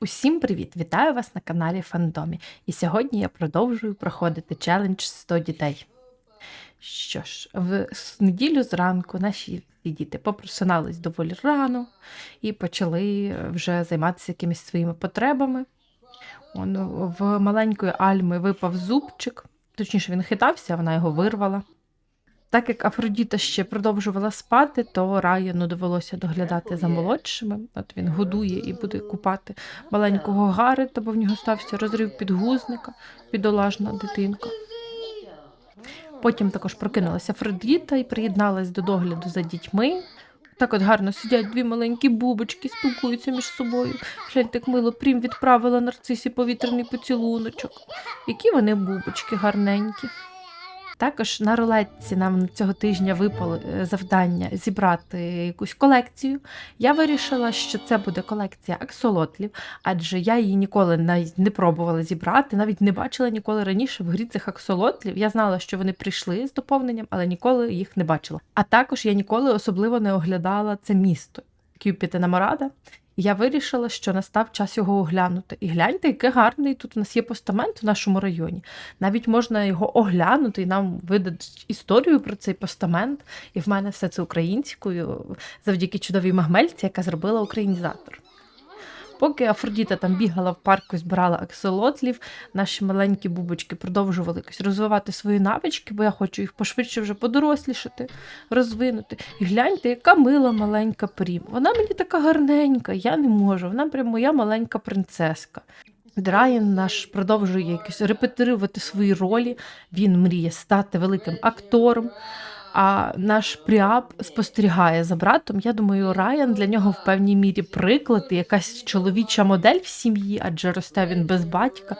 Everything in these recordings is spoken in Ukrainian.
Усім привіт! Вітаю вас на каналі Фандомі. І сьогодні я продовжую проходити челендж 100 дітей. Що ж, в неділю зранку наші діти попросинались доволі рано і почали вже займатися якимись своїми потребами. Он, в маленької Альми випав зубчик, точніше, він хитався, вона його вирвала. Так як Афродіта ще продовжувала спати, то Раяну довелося доглядати за молодшими. От він годує і буде купати маленького Гарета, бо в нього стався розрив підгузника, бідолажна дитинка. Потім також прокинулася Афродіта і приєдналась до догляду за дітьми. Так от гарно сидять дві маленькі бубочки, спілкуються між собою. Глянь, так мило прім відправила нарцисі повітряний поцілуночок. Які вони бубочки гарненькі. Також на рулетці нам цього тижня випало е, завдання зібрати якусь колекцію. Я вирішила, що це буде колекція аксолотлів, адже я її ніколи не пробувала зібрати, навіть не бачила ніколи раніше в грі цих аксолотлів. Я знала, що вони прийшли з доповненням, але ніколи їх не бачила. А також я ніколи особливо не оглядала це місто Кюпіта Наморада. Я вирішила, що настав час його оглянути. І гляньте, який гарний тут у нас є постамент в нашому районі. Навіть можна його оглянути і нам видадуть історію про цей постамент. І в мене все це українською завдяки чудовій магмельці, яка зробила українізатор. Поки Афродіта там бігала в парку збирала аксолотлів, наші маленькі бубочки продовжували якось розвивати свої навички, бо я хочу їх пошвидше вже подорослішати, розвинути. І гляньте, яка мила маленька прім. Вона мені така гарненька, я не можу. Вона прям моя маленька принцеска. Драйан наш продовжує якось репетирувати свої ролі. Він мріє стати великим актором. А наш Пріап спостерігає за братом. Я думаю, Райан для нього в певній мірі приклад, і якась чоловіча модель в сім'ї, адже росте він без батька.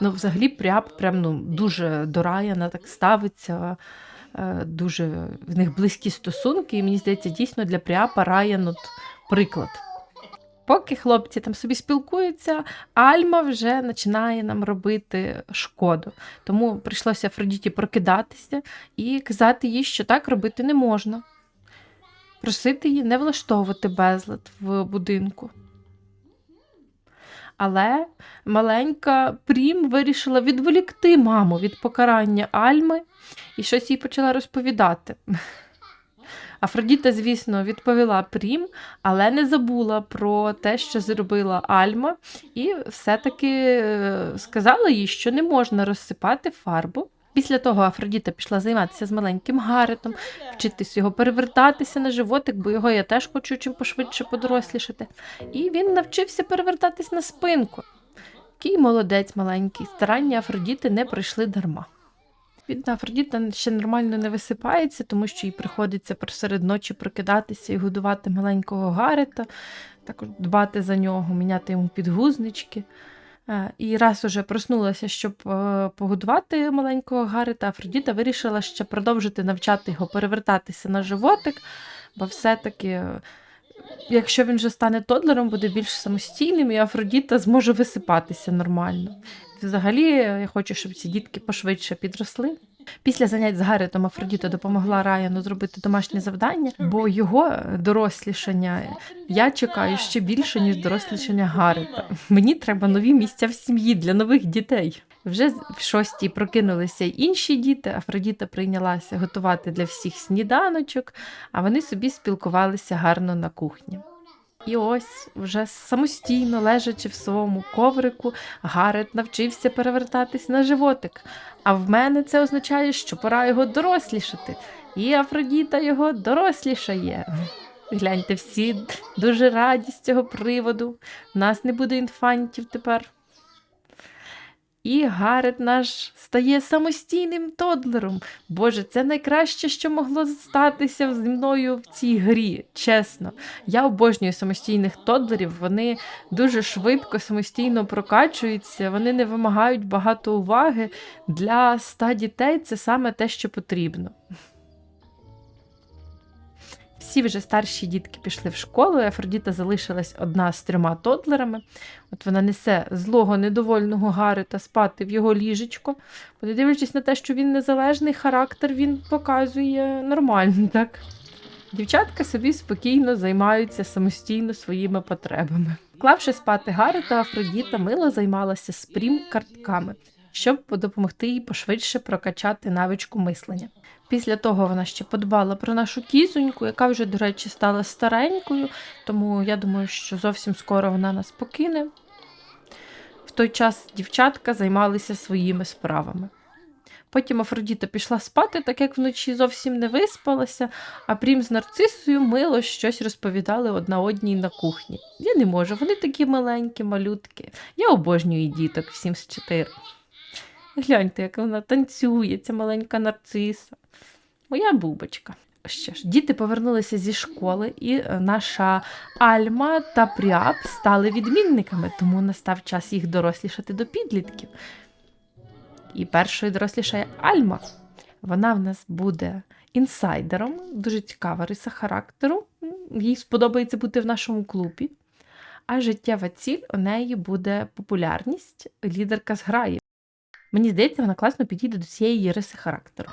Ну, взагалі, Пріап прям ну, дуже до Райана так ставиться. е, Дуже в них близькі стосунки, і мені здається, дійсно для Пріапа Райан от приклад. Поки хлопці там собі спілкуються, Альма вже починає нам робити шкоду. Тому прийшлося Афродіті прокидатися і казати їй, що так робити не можна. Просити її не влаштовувати безлад в будинку. Але маленька Прім вирішила відволікти маму від покарання Альми і щось їй почала розповідати. Афродіта, звісно, відповіла Прім, але не забула про те, що зробила Альма, і все-таки е, сказала їй, що не можна розсипати фарбу. Після того Афродіта пішла займатися з маленьким Гаретом, вчитись його перевертатися на животик, бо його я теж хочу чим пошвидше подорослішати. І він навчився перевертатись на спинку. Який молодець маленький, старання Афродіти не пройшли дарма. Бідна Афродіта ще нормально не висипається, тому що їй приходиться посеред ночі прокидатися і годувати маленького Гарета, також дбати за нього, міняти йому підгузнички. Е, І раз уже проснулася, щоб е, погодувати маленького Гарета, Афродіта вирішила ще продовжити навчати його перевертатися на животик, бо все-таки, е, якщо він вже стане тодлером, буде більш самостійним, і Афродіта зможе висипатися нормально. Взагалі, я хочу, щоб ці дітки пошвидше підросли. Після занять з Гаретом Афродіта допомогла Раяну зробити домашнє завдання, бо його дорослішання я чекаю ще більше, ніж дорослішання Гарета. Мені треба нові місця в сім'ї для нових дітей. Вже в шостій прокинулися інші діти. Афродіта прийнялася готувати для всіх сніданочок, а вони собі спілкувалися гарно на кухні. І ось вже самостійно лежачи в своєму коврику, Гарет навчився перевертатись на животик. А в мене це означає, що пора його дорослішати. І Афродіта його дорослішає. Гляньте, всі дуже раді з цього приводу. У нас не буде інфантів тепер. І Гарет наш стає самостійним тодлером. Боже, це найкраще, що могло статися зі мною в цій грі. Чесно. Я обожнюю самостійних тодлерів. Вони дуже швидко самостійно прокачуються, вони не вимагають багато уваги. Для ста дітей це саме те, що потрібно. Всі вже старші дітки пішли в школу, і Афродіта залишилась одна з трьома тодлерами. От вона несе злого недовольного Гарета спати в його ліжечко. Бо дивлячись на те, що він незалежний характер, він показує нормально, так? Дівчатка собі спокійно займаються самостійно своїми потребами. Вклавши спати Гарета, Афродіта мило займалася спрім картками, щоб допомогти їй пошвидше прокачати навичку мислення. Після того вона ще подбала про нашу кізоньку, яка вже, до речі, стала старенькою, тому я думаю, що зовсім скоро вона нас покине. В той час дівчатка займалися своїми справами. Потім Афродіта пішла спати, так як вночі зовсім не виспалася, а Прім з нарцисою мило щось розповідали одна одній на кухні. Я не можу, вони такі маленькі, малютки. Я обожнюю діток всім з чотири. Гляньте, як вона танцює, ця маленька нарциса. Моя бубочка. Що ж, діти повернулися зі школи, і е, наша Альма та Пріап стали відмінниками, тому настав час їх дорослішати до підлітків. І першою дорослішає Альма. Вона в нас буде інсайдером, дуже цікава риса характеру. Їй сподобається бути в нашому клубі. А життєва ціль у неї буде популярність, лідерка зграї. Мені здається, вона класно підійде до цієї риси характеру.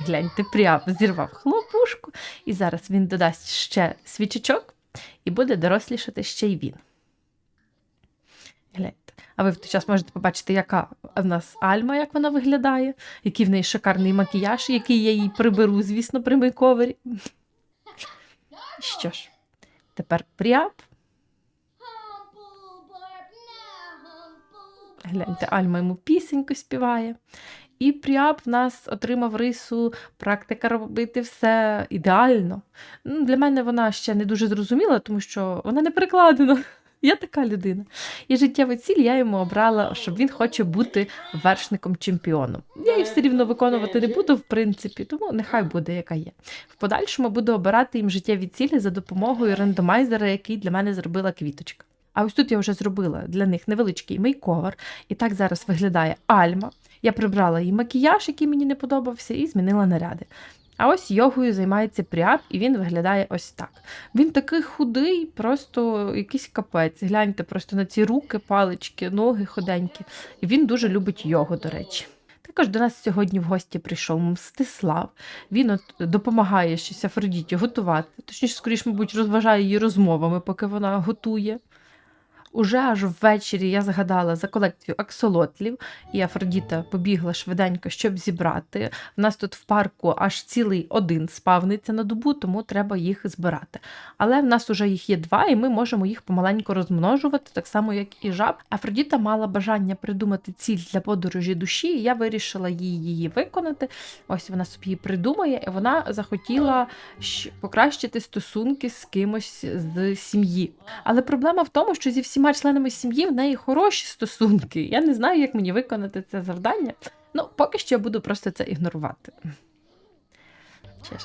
Гляньте, Пріап зірвав хлопушку, і зараз він додасть ще свічечок і буде дорослішати ще й він. Гляньте. А ви в той час можете побачити, яка в нас Альма, як вона виглядає, який в неї шикарний макіяж, який я їй приберу, звісно, при мейковері. Що ж, тепер Пріап. Гляньте, Альма йому пісеньку співає. І Пріап в нас отримав рису практика робити все ідеально. Ну, Для мене вона ще не дуже зрозуміла, тому що вона не перекладена. Я така людина. І життєва ціль я йому обрала, щоб він хоче бути вершником чемпіоном. Я її все рівно виконувати не буду, в принципі, тому нехай буде, яка є. В подальшому буду обирати їм життєві цілі за допомогою рандомайзера, який для мене зробила квіточка. А ось тут я вже зробила для них невеличкий мейковер, і так зараз виглядає Альма. Я прибрала їй макіяж, який мені не подобався, і змінила наряди. А ось йогою займається Пріап, і він виглядає ось так. Він такий худий, просто якийсь капець. Гляньте просто на ці руки, палички, ноги худенькі. І він дуже любить йогу, до речі. Також до нас сьогодні в гості прийшов Мстислав. Він от допомагає щось Афродіті готувати. Точніше, скоріш, мабуть, розважає її розмовами, поки вона готує. Уже аж ввечері я згадала за колекцію аксолотлів, і Афродіта побігла швиденько, щоб зібрати. В нас тут в парку аж цілий один спавниться на добу, тому треба їх збирати. Але в нас уже їх є два, і ми можемо їх помаленьку розмножувати, так само, як і жаб. Афродіта мала бажання придумати ціль для подорожі душі, і я вирішила їй її виконати. Ось вона собі її придумає, і вона захотіла покращити стосунки з кимось з сім'ї. Але проблема в тому, що зі всіма членами сім'ї в неї хороші стосунки. Я не знаю, як мені виконати це завдання. Ну, поки що я буду просто це ігнорувати.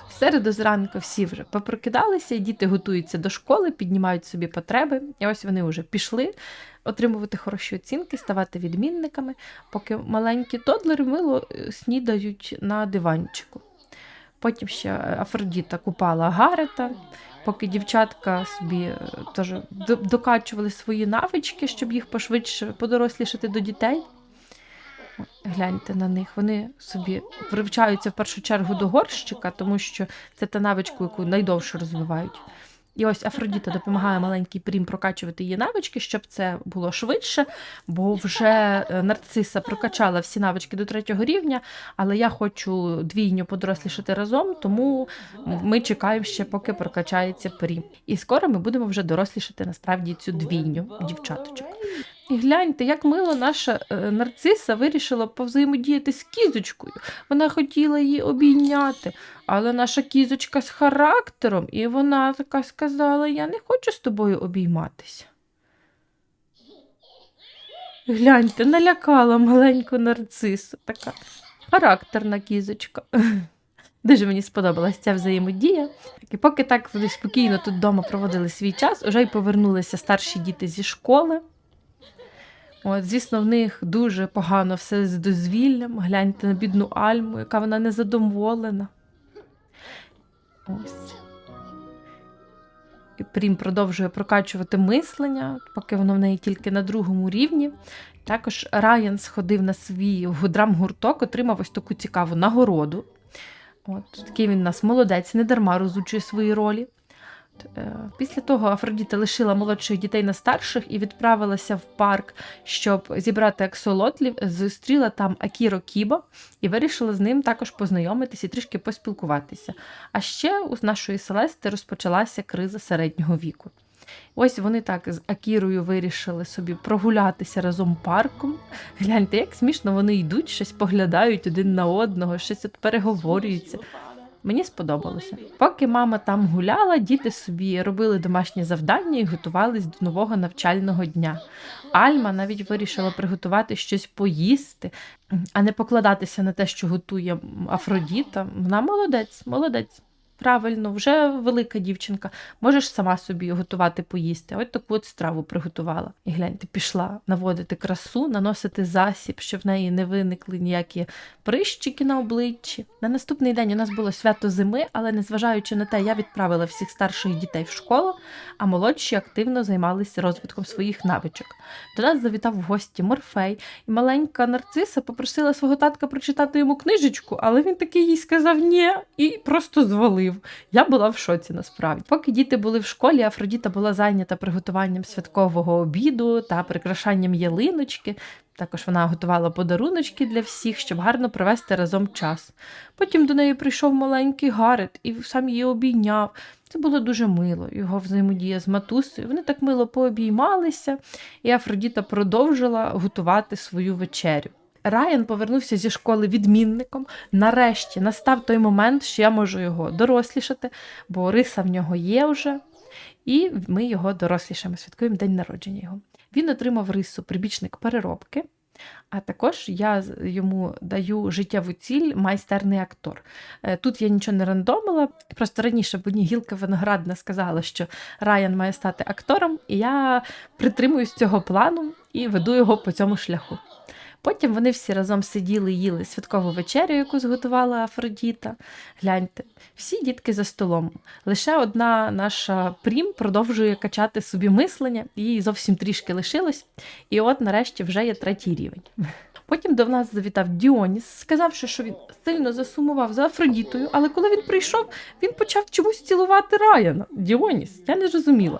В середу зранку всі вже попрокидалися, діти готуються до школи, піднімають собі потреби. І ось вони вже пішли отримувати хороші оцінки, ставати відмінниками, поки маленькі тодлери мило е, снідають на диванчику. Потім ще Афродіта купала Гарета, поки дівчатка собі е, теж докачували свої навички, щоб їх пошвидше подорослішати до дітей. Гляньте на них. Вони собі привчаються в першу чергу до горщика, тому що це та навичка, яку найдовше розвивають. І ось Афродіта допомагає маленький прім прокачувати її навички, щоб це було швидше, бо вже е, нарциса прокачала всі навички до третього рівня, але я хочу двійню подорослішати разом, тому ми чекаємо ще, поки прокачається прім. І скоро ми будемо вже дорослішати насправді цю двійню дівчаточок. І гляньте, як мило наша е, нарциса вирішила повзаємодіяти з кізочкою. Вона хотіла її обійняти, але наша кізочка з характером, і вона така сказала: Я не хочу з тобою обійматися. Гляньте, налякала маленьку нарцису. Така характерна кізочка. Дуже мені сподобалась ця взаємодія. І поки так вони спокійно тут вдома проводили свій час, уже й повернулися старші діти зі школи. От, звісно, в них дуже погано все з дозвіллям. Гляньте на бідну Альму, яка вона незадоволена. Ось. І Прім продовжує прокачувати мислення, поки воно в неї тільки на другому рівні. Також Райан сходив на свій драмгурток, отримав ось таку цікаву нагороду. От, такий він у нас молодець, не дарма розучує свої ролі. Е, Після того Афродіта лишила молодших дітей на старших і відправилася в парк, щоб зібрати аксолотлів. Зустріла там Акіро Кібо і вирішила з ним також познайомитися і трішки поспілкуватися. А ще у нашої Селести розпочалася криза середнього віку. Ось вони так з Акірою вирішили собі прогулятися разом парком. Гляньте, як смішно вони йдуть, щось поглядають один на одного, щось от переговорюються. Мені сподобалося. Поки мама там гуляла, діти собі робили домашні завдання і готувались до нового навчального дня. Альма навіть вирішила приготувати щось поїсти, а не покладатися на те, що готує Афродіта. Вона молодець, молодець. Правильно, вже велика дівчинка. Можеш сама собі готувати поїсти. Ось таку от страву приготувала. І гляньте, пішла наводити красу, наносити засіб, щоб в неї не виникли ніякі прищики на обличчі. На наступний день у нас було свято зими, але незважаючи на те, я відправила всіх старших дітей в школу, а молодші активно займалися розвитком своїх навичок. До нас завітав в гості Морфей, і маленька нарциса попросила свого татка прочитати йому книжечку, але він таки їй сказав ні і просто звалив. Я була в шоці насправді. Поки діти були в школі, Афродіта була зайнята приготуванням святкового обіду та прикрашанням ялиночки. Також вона готувала подаруночки для всіх, щоб гарно провести разом час. Потім до неї прийшов маленький Гарет і сам її обійняв. Це було дуже мило. Його взаємодія з матусею. Вони так мило пообіймалися, і Афродіта продовжила готувати свою вечерю. Райан повернувся зі школи відмінником. Нарешті настав той момент, що я можу його дорослішати, бо риса в нього є вже, і ми його дорослішаємо, святкуємо день народження його. Він отримав рису прибічник переробки, а також я йому даю життєву ціль майстерний актор. Е, Тут я нічого не рандомила, просто раніше мені гілка виноградна сказала, що Райан має стати актором, і я притримуюсь цього плану і веду його по цьому шляху. Потім вони всі разом сиділи, їли святкову вечерю, яку зготувала Афродіта. Гляньте, всі дітки за столом. Лише одна наша прім продовжує качати собі мислення, їй зовсім трішки лишилось. І от нарешті вже є третій рівень. Потім до нас завітав Діоніс, сказавши, що він сильно засумував за Афродітою, але коли він прийшов, він почав чомусь цілувати Раяна. Діоніс, я не зрозуміла.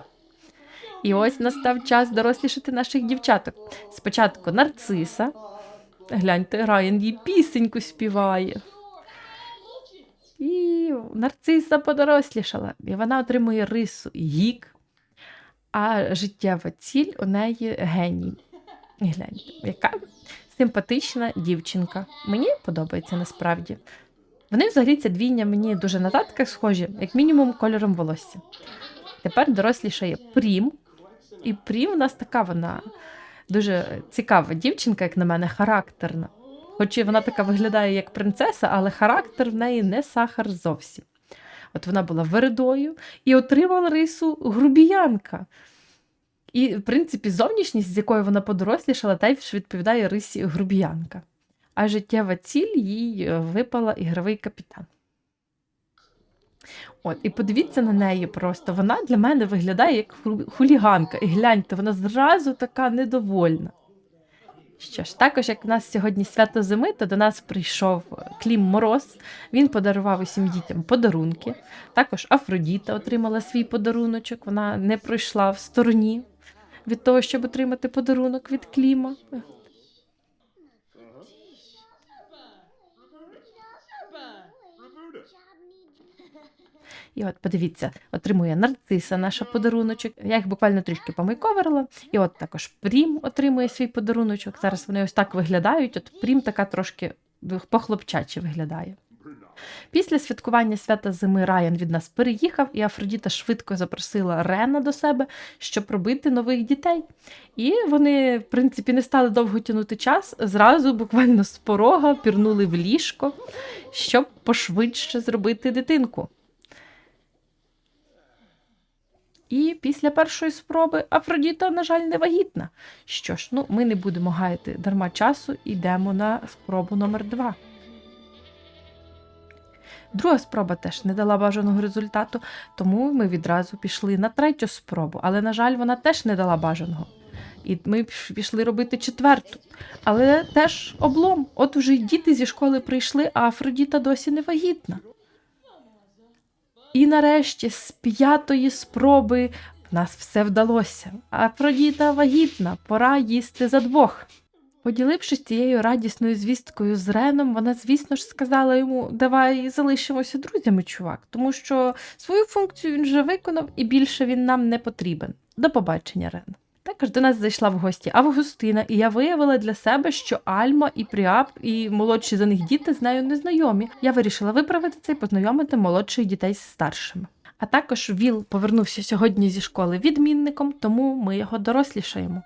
І ось настав час дорослішати наших дівчаток. Спочатку нарциса. Гляньте, Райан їй пісеньку співає. І нарциса подорослішала, і вона отримує рису гік, а життєва ціль у неї геній. Гляньте, яка симпатична дівчинка. Мені подобається насправді. Вони взагалі ця двійня мені дуже на татка схожі, як мінімум кольором волосся. Тепер дорослішає Прім. І Прім у нас така вона дуже цікава дівчинка, як на мене, характерна. Хоч і вона така виглядає як принцеса, але характер в неї не сахар зовсім. От вона була вередою і отримала рису грубіянка. І, в принципі, зовнішність, з якою вона подорослішала, теж відповідає рисі грубіянка. А життєва ціль їй е, випала ігровий капітан. От, і подивіться на неї просто. Вона для мене виглядає як ху- хуліганка. І гляньте, вона зразу така недовольна. Що ж, також як в нас сьогодні свято зими, то до нас прийшов Клім Мороз. Він подарував усім дітям подарунки. Також Афродіта отримала свій подаруночок. Вона не пройшла в стороні від того, щоб отримати подарунок від Кліма. І от подивіться, отримує нарциса наша подаруночок. Я їх буквально трішки помейковерила. І от також Прім отримує свій подаруночок. Зараз вони ось так виглядають. От Прім така трошки похлопчаче виглядає. Після святкування свята зими Райан від нас переїхав, і Афродіта швидко запросила Рена до себе, щоб робити нових дітей. І вони, в принципі, не стали довго тягнути час, зразу буквально з порога пірнули в ліжко, щоб пошвидше зробити дитинку. І після першої спроби Афродіта, на жаль, не вагітна. Що ж, ну ми не будемо гаяти дарма часу, йдемо на спробу номер два. Друга спроба теж не дала бажаного результату, тому ми відразу пішли на третю спробу, але, на жаль, вона теж не дала бажаного. І ми пішли робити четверту. Але теж облом. От уже й діти зі школи прийшли, а Афродіта досі не вагітна. І нарешті, з п'ятої спроби, в нас все вдалося. Афродіта вагітна, пора їсти за двох. Поділившись цією радісною звісткою з Реном, вона, звісно ж, сказала йому: давай залишимося друзями, чувак, тому що свою функцію він вже виконав і більше він нам не потрібен. До побачення, Рен. Також до нас зайшла в гості Августина, і я виявила для себе, що Альма і Пріап, і молодші за них діти з нею не знайомі. Я вирішила виправити це і познайомити молодших дітей з старшими. А також Віл повернувся сьогодні зі школи відмінником, тому ми його дорослішаємо.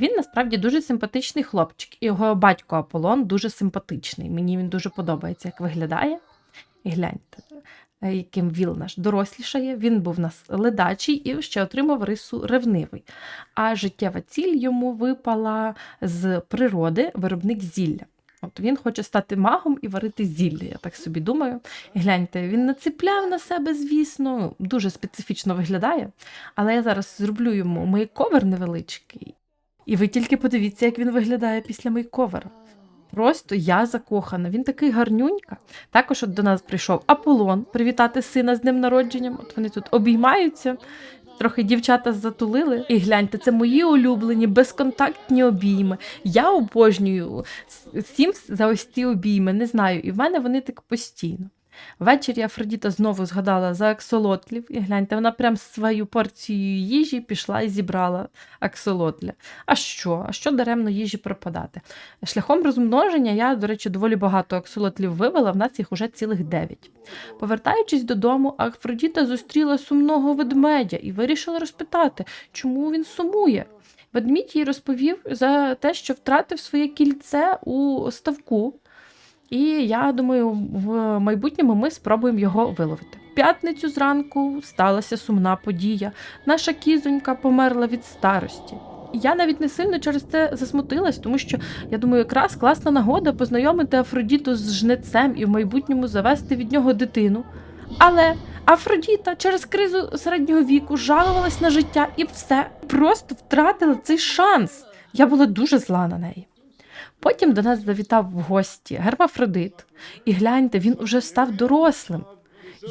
Він насправді дуже симпатичний хлопчик, і його батько Аполлон дуже симпатичний. Мені він дуже подобається, як виглядає. І гляньте, яким Віл наш дорослішає. Він був нас ледачий і ще отримав рису ревнивий. А життєва ціль йому випала з природи виробник зілля. От він хоче стати магом і варити зілля, я так собі думаю. Гляньте, він нацепляв на себе, звісно, дуже специфічно виглядає. Але я зараз зроблю йому мейковер невеличкий. І ви тільки подивіться, як він виглядає після мейковера. Просто я закохана. Він такий гарнюнька. Також от до нас прийшов Аполлон привітати сина з днем народженням. От вони тут обіймаються. Трохи дівчата затулили. І гляньте, це мої улюблені безконтактні обійми. Я обожнюю всім за ось ці обійми. Не знаю, і в мене вони так постійно. Ввечері Афродіта знову згадала за аксолотлів, і гляньте, вона прям свою порцію їжі пішла і зібрала аксолотля. А що? А що даремно їжі пропадати? Шляхом розмноження я, до речі, доволі багато аксолотлів вивела, в нас їх уже цілих дев'ять. Повертаючись додому, Афродіта зустріла сумного ведмедя і вирішила розпитати, чому він сумує. Ведмідь їй розповів за те, що втратив своє кільце у ставку. І я думаю, в майбутньому ми спробуємо його виловити. П'ятницю зранку сталася сумна подія. Наша кізонька померла від старості. Я навіть не сильно через це засмутилась, тому що я думаю, якраз класна нагода познайомити Афродіту з жнецем і в майбутньому завести від нього дитину. Але Афродіта через кризу середнього віку жалувалась на життя і все просто втратила цей шанс. Я була дуже зла на неї. Потім до нас завітав в гості Гермафродит, і гляньте, він уже став дорослим.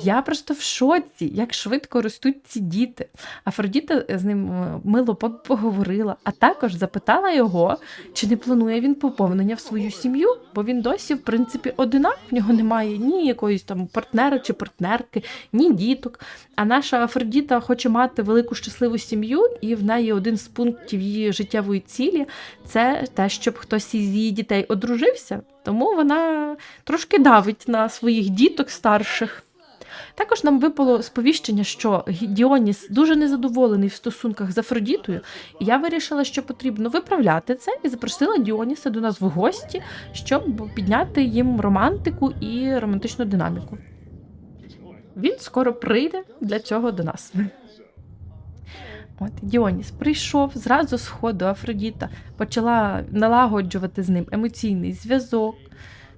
Я просто в шоці, як швидко ростуть ці діти. Афродіта з ним е, мило поговорила, а також запитала його, чи не планує він поповнення в свою сім'ю, бо він досі, в принципі, одинак, в нього немає ні якоїсь там партнера чи партнерки, ні діток. А наша Афродіта хоче мати велику щасливу сім'ю, і в неї один з пунктів її життєвої цілі це те, щоб хтось із її дітей одружився. Тому вона трошки давить на своїх діток старших. Також нам випало сповіщення, що Діоніс дуже незадоволений в стосунках з Афродітою, і я вирішила, що потрібно виправляти це, і запросила Діоніса до нас в гості, щоб підняти їм романтику і романтичну динаміку. Він скоро прийде для цього до нас. От Діоніс прийшов зразу з ходу Афродіта, почала налагоджувати з ним емоційний зв'язок.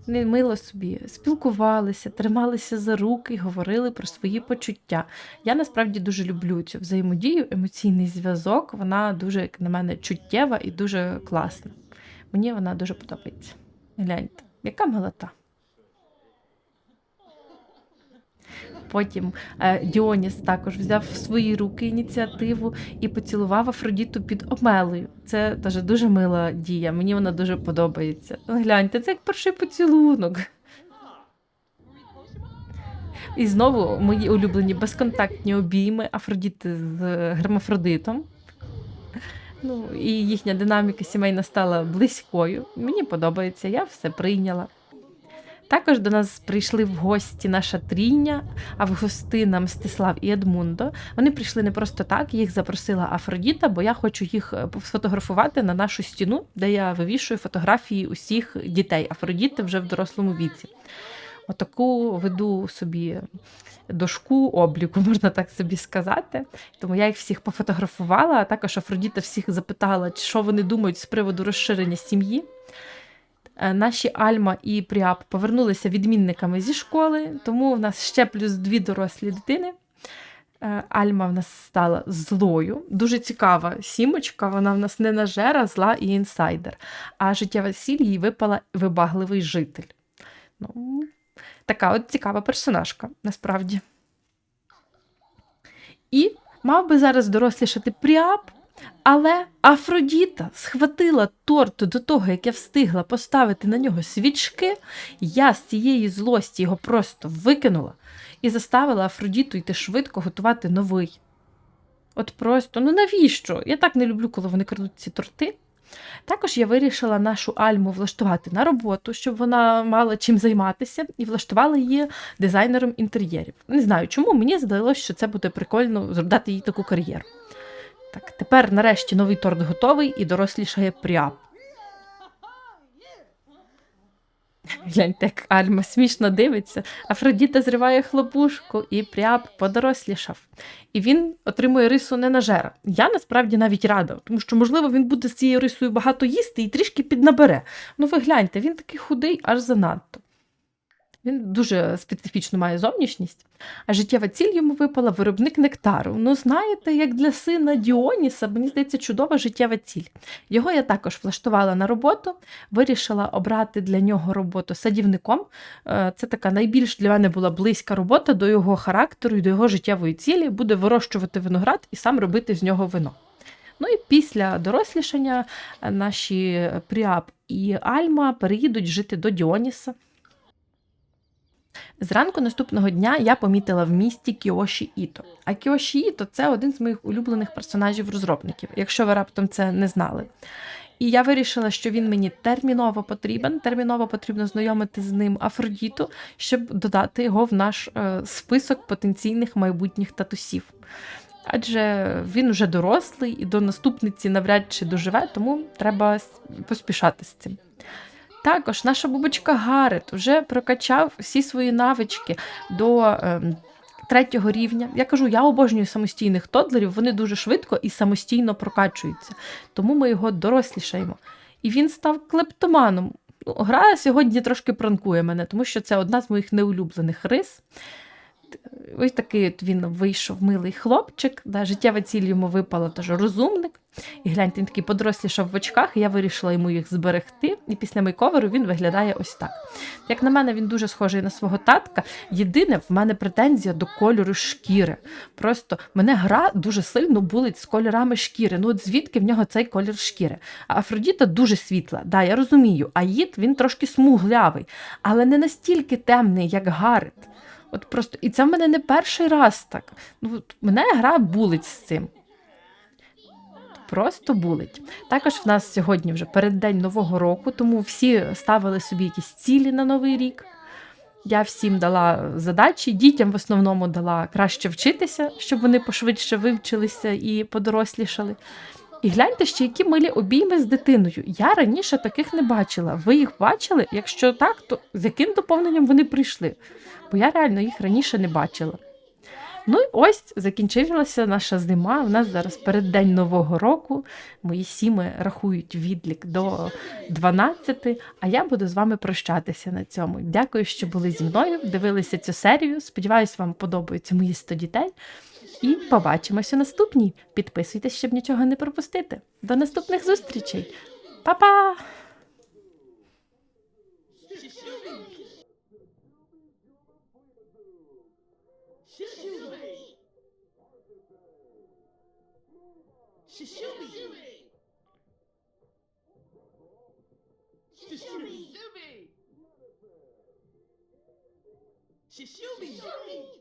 Вони мило собі спілкувалися, трималися за руки говорили про свої почуття. Я насправді дуже люблю цю взаємодію, емоційний зв'язок. Вона дуже, як на мене, чуттєва і дуже класна. Мені вона дуже подобається. Гляньте, яка милота. Потім е, Діоніс також взяв в свої руки ініціативу і поцілував Афродіту під омелою. Це теж дуже мила дія. Мені вона дуже подобається. Гляньте, це як перший поцілунок. І знову мої улюблені безконтактні обійми Афродіти з Гермафродитом. Ну, І їхня динаміка сімейна стала близькою. Мені подобається, я все прийняла. Також до нас прийшли в гості наша трійня, Августина, Мстислав і Едмундо. Вони прийшли не просто так, їх запросила Афродіта, бо я хочу їх е, сфотографувати на нашу стіну, де я вивішую фотографії усіх дітей Афродіти вже в дорослому віці. Отаку веду собі дошку обліку, можна так собі сказати. Тому я їх всіх пофотографувала, а також Афродіта всіх запитала, що вони думають з приводу розширення сім'ї. Е, наші Альма і Пріап повернулися відмінниками зі школи, тому в нас ще плюс дві дорослі дитини. Е, Альма в нас стала злою. Дуже цікава сімочка, вона в нас не нажера, зла і інсайдер. А життєва сіль їй випала вибагливий житель. Ну, Така от цікава персонажка, насправді. І мав би зараз дорослішати Пріап, але Афродіта схватила торт до того, як я встигла поставити на нього свічки. Я з цієї злості його просто викинула і заставила Афродіту йти швидко готувати новий. От просто, ну навіщо? Я так не люблю, коли вони крадуть ці торти. Також я вирішила нашу Альму влаштувати на роботу, щоб вона мала чим займатися, і влаштувала її дизайнером інтер'єрів. Не знаю чому, мені здалося, що це буде прикольно дати їй таку кар'єру. Так, тепер нарешті новий торт готовий і дорослішає Пріап. Гляньте, як Альма смішно дивиться. Афродіта зриває хлопушку, і Пріап подорослішав. І він отримує рису ненажера. Я насправді навіть рада, тому що, можливо, він буде з цією рисою багато їсти і трішки піднабере. Ну, ви гляньте, він такий худий, аж занадто. Він дуже специфічну має зовнішність, а життєва ціль йому випала виробник нектару. Ну, знаєте, як для сина Діоніса, мені здається, чудова життєва ціль. Його я також влаштувала на роботу, вирішила обрати для нього роботу садівником. Е, Це така найбільш для мене була близька робота до його характеру і до його життєвої цілі. Буде вирощувати виноград і сам робити з нього вино. Ну і після дорослішання е, наші Пріап і Альма переїдуть жити до Діоніса. Зранку наступного дня я помітила в місті Кіоші Іто. А Кіоші Іто це один з моїх улюблених персонажів розробників, якщо ви раптом це не знали. І я вирішила, що він мені терміново потрібен. Терміново потрібно знайомити з ним Афродіту, щоб додати його в наш е, список потенційних майбутніх татусів. Адже він вже дорослий і до наступниці навряд чи доживе, тому треба поспішати з цим. Також наша бубочка Гарет вже прокачав всі свої навички до ем, третього рівня. Я кажу, я обожнюю самостійних тодлерів, вони дуже швидко і самостійно прокачуються. Тому ми його дорослішаємо. І він став клептоманом. Ну, гра сьогодні трошки пранкує мене, тому що це одна з моїх неулюблених рис. Ось такий от він вийшов милий хлопчик, да, життєва ціль йому випала теж розумник. І гляньте, він такий подорослішав в очках, і я вирішила йому їх зберегти. І після мейковеру він виглядає ось так. Як на мене, він дуже схожий на свого татка. Єдине, в мене претензія до кольору шкіри. Просто мене гра дуже сильно булить з кольорами шкіри. Ну, от звідки в нього цей колір шкіри? А Афродіта дуже світла. Да, я розумію. Аїд він трошки смуглявий, але не настільки темний, як Гарет. От просто, і це в мене не перший раз так. Ну, мене гра булить з цим. Просто булить. Також в нас сьогодні вже переддень Нового року, тому всі ставили собі якісь цілі на Новий рік. Я всім дала задачі, дітям в основному дала краще вчитися, щоб вони пошвидше вивчилися і подорослішали. І гляньте ще, які милі обійми з дитиною. Я раніше таких не бачила. Ви їх бачили? Якщо так, то з яким доповненням вони прийшли? Бо я реально їх раніше не бачила. Ну і ось закінчилася наша зима. У нас зараз переддень Нового року. Мої сіми рахують відлік до 12, а я буду з вами прощатися на цьому. Дякую, що були зі мною, дивилися цю серію. Сподіваюсь, вам подобаються мої 100 дітей. І побачимося наступній. Підписуйтесь, щоб нічого не пропустити. До наступних зустрічей. Па-па! Shishumi! Shishumi!